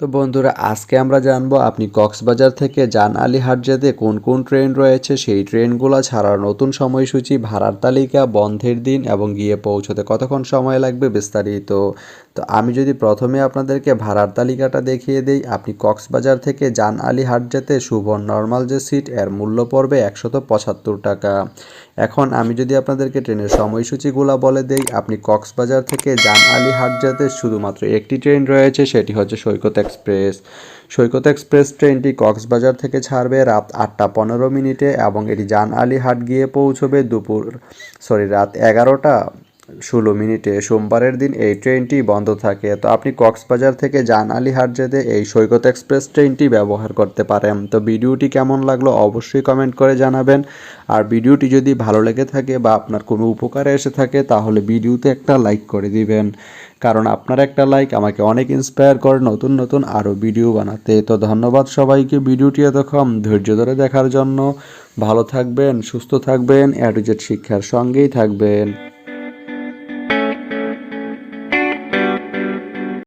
তো বন্ধুরা, আজকে আমরা জানব আপনি কক্সবাজার থেকে জান আলী যেতে কোন কোন ট্রেন রয়েছে? সেই ট্রেনগুলো ছাড়ার নতুন সময়সূচি, ভাড়ার তালিকা, বন্ধের দিন এবং গিয়ে পৌঁছতে কতক্ষণ সময় লাগবে বিস্তারিত তো আমি যদি প্রথমে আপনাদেরকে ভাড়ার তালিকাটা দেখিয়ে দিই, আপনি কক্সবাজার থেকে জান আলী হাট যেতে সুবর্ণ নর্মাল যে সিট, এর মূল্য পড়বে একশত পঁচাত্তর টাকা। এখন আমি যদি আপনাদেরকে ট্রেনের সময়সূচিগুলো বলে দেই, আপনি কক্সবাজার থেকে জান আলী হাট যেতে শুধুমাত্র একটি ট্রেন রয়েছে, সেটি হচ্ছে সৈকত এক্সপ্রেস। সৈকত এক্সপ্রেস ট্রেনটি কক্সবাজার থেকে ছাড়বে রাত আটটা পনেরো মিনিটে এবং এটি জান আলী হাট গিয়ে পৌঁছবে দুপুর, সরি, রাত এগারোটা ষোলো মিনিটে সোমবারের দিন এই ট্রেনটি বন্ধ থাকে। তো আপনি কক্সবাজার থেকে জান আলীহাট যেতে এই সৈকত এক্সপ্রেস ট্রেনটি ব্যবহার করতে পারেন। তো ভিডিওটি কেমন লাগল অবশ্যই কমেন্ট করে জানাবেন। আর ভিডিওটি যদি ভালো লেগে থাকে বা আপনার কোনো উপকারে এসে থাকে, তাহলে ভিডিওতে একটা লাইক করে দিবেন। কারণ আপনার একটা লাইক আমাকে অনেক ইন্সপায়ার করে নতুন নতুন আরও ভিডিও বানাতে। তো ধন্যবাদ সবাইকে ভিডিওটি এতক্ষণ ধৈর্য ধরে দেখার জন্য। ভালো থাকবেন, সুস্থ থাকবেন অ্যাডুজেট শিক্ষার সঙ্গেই থাকবেন।